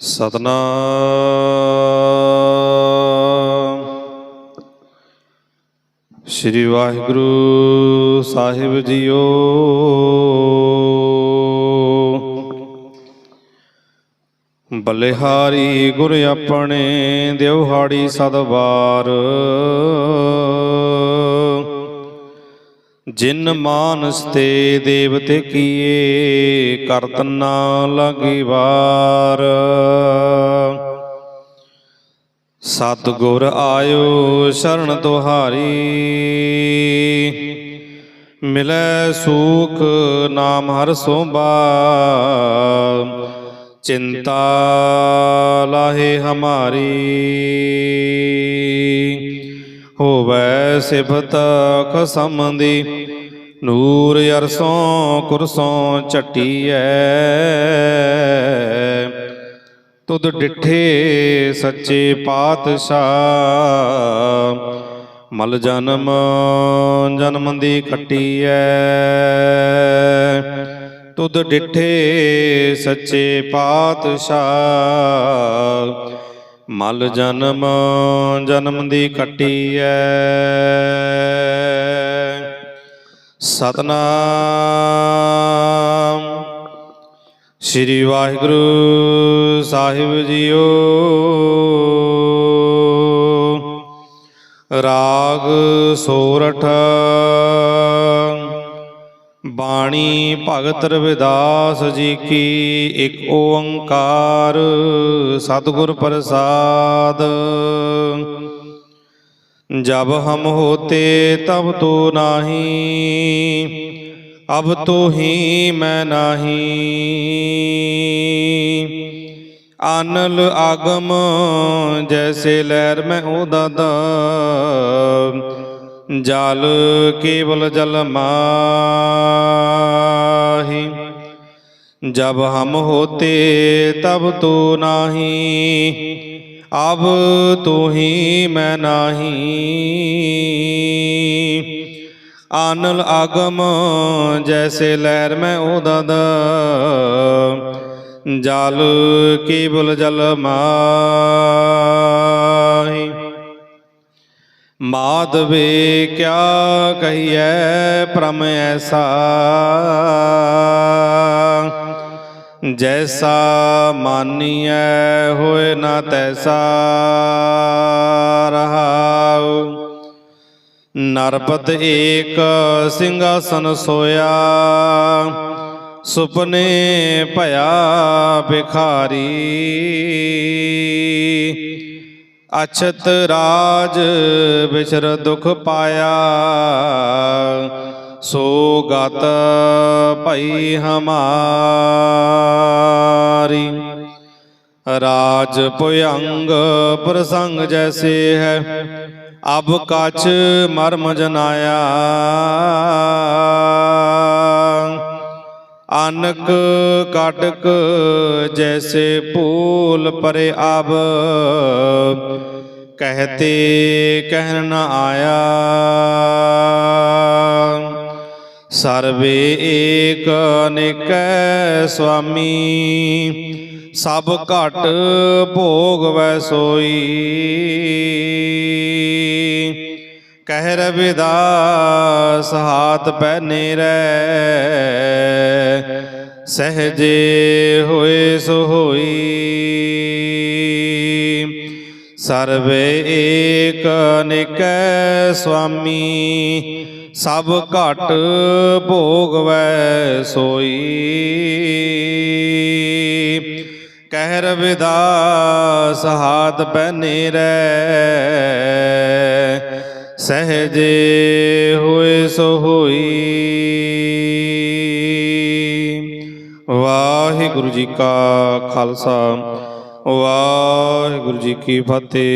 ਸਤਨਾਮ। ਸ੍ਰੀ ਵਾਹਿਗੁਰੂ ਸਾਹਿਬ ਜੀਓ। ਬਲਿਹਾਰੀ ਗੁਰ ਆਪਣੇ ਦਿਵਹਾੜੀ ਸਦਵਾਰ ਜਿਨ ਮਾਨਸ ਤੇ ਦੇਵਤੇ ਕੀਏ ਕਰਤ ਨਾ ਲਗੀ ਵਾਰ। ਸਤਿਗੁਰ ਆਇਓ ਸ਼ਰਨ ਤੁਹਾਰੀ। ਮਿਲੈ ਸੂਖ ਨਾਮ ਹਰ ਸੋਭਾ। ਚਿੰਤਾ ਲਾਹੇ ਹਮਾਰੀ। ਹੋਵੈ ਸਿਫਤ ਖਸਮ ਦੀ ਨੂਰ ਅਰਸੋਂ ਕੁਰਸੋਂ ਝਟੀਐ। ਤੁਧ ਡਿਠੇ ਸੱਚੇ ਪਾਤਸ਼ਾਹ, ਮਲ ਜਨਮ ਜਨਮ ਦੀ ਕੱਟੀਐ। ਤੁਧ ਡਿਠੇ ਸੱਚੇ ਪਾਤਸ਼ਾਹ ਮਲ ਜਨਮ ਜਨਮ ਦੀ ਕੱਟੀਐ। ਸਤਨਾਮ। ਸ੍ਰੀ ਵਾਹਿਗੁਰੂ ਸਾਹਿਬ ਜੀਓ। ਰਾਗ ਸੋਰਠ। ਬਾਣੀ ਭਗਤ ਰਵਿਦਾਸ ਜੀ ਕੀ ਇੱਕ ਓੰਕਾਰ ਸਤਿਗੁਰ ਪ੍ਰਸਾਦ। ਜਬ ਹਮ ਹੋਤੇ ਤਬ ਤੋ ਨਾਹੀ, ਅਬ ਤੋ ਹੀ ਮੈਂ ਨਾਹੀ। ਆਨਲ ਆਗਮ ਜੈਸੇ ਲਹਿਰ ਮੈਂ ਉਹ ਦਾਦਾ ਜਲ ਕੇਵਲ ਜਲ ਮਾਹੀ। ਜਬ ਹਮ ਹੋਤੇ ਤਬ ਤੋ ਨਾਹੀ। ਅਬ ਤੂੰ ਹੀ ਮੈਂ ਨਾਹੀ। ਆਨਲ ਆਗਮ ਜੈਸੇ ਲਹਿਰ ਮੈਂ ਉਹ ਦਦ ਜਲ ਕੇਵਲ ਜਲ ਮਾਹੀ। ਮਾਧਵੇ ਕਿਆ ਕਹੀਐ ਪ੍ਰਮ ਐਸਾ? ਜੈਸਾ ਮਾਨੀਐ ਹੋਏ ਨਾ ਤੈਸਾ ਰਹਾਉ। ਨਰਪਤ ਏਕ ਸਿੰਘਾਸਨ ਸੋਇਆ, ਸੁਪਨੇ ਭਇਆ ਬਿਖਾਰੀ ਅਛਤ ਰਾਜ ਵਿਚਰ ਦੁਖ ਪਾਇਆ। ਸੋ ਗਤ ਭਈ ਹਮਾਰੀ। ਰਾਜ ਭੁਯੰਗ ਪ੍ਰਸੰਗ ਜੈਸੇ ਹੈ। ਅਬ ਕਛ ਮਰਮ ਜਨਾਇਆ। ਅਨਕ ਕਾਟਕ ਜੈਸੇ ਭੂਲ ਪਰੇ ਆਬ ਕਹਤੇ ਕਹਿਨ ਨ ਆਇਆ। ਸਰਵੇ ਏਕ ਅਨੇਕੈ ਸੁਆਮੀ। ਸਭ ਘਟ ਭੋਗ ਵੈ ਸੋਈ। ਕਹਿ ਰਵਿਦਾਸ ਹਾਥ ਪੈ ਰਹਿ ਸਹਜੇ ਹੋਏ ਸੋ ਹੋਈ ਸਰਵੇ ਏਕ ਅਨੇਕੈ ਸੁਆਮੀ, ਸਭ ਘਟ ਭੋਗ ਸੋਈ। ਕਹਿ ਰਵਿਦਾਸ ਹਾਥ ਪੈ ਰਹਿ ਸਹਜੇ ਹੋਏ ਸੋ ਹੋਈ। ਵਾਹਿਗੁਰੂ ਜੀ ਕਾ ਖਾਲਸਾ ਵਾਹਿਗੁਰੂ ਜੀ ਕੀ ਫਤਿਹ।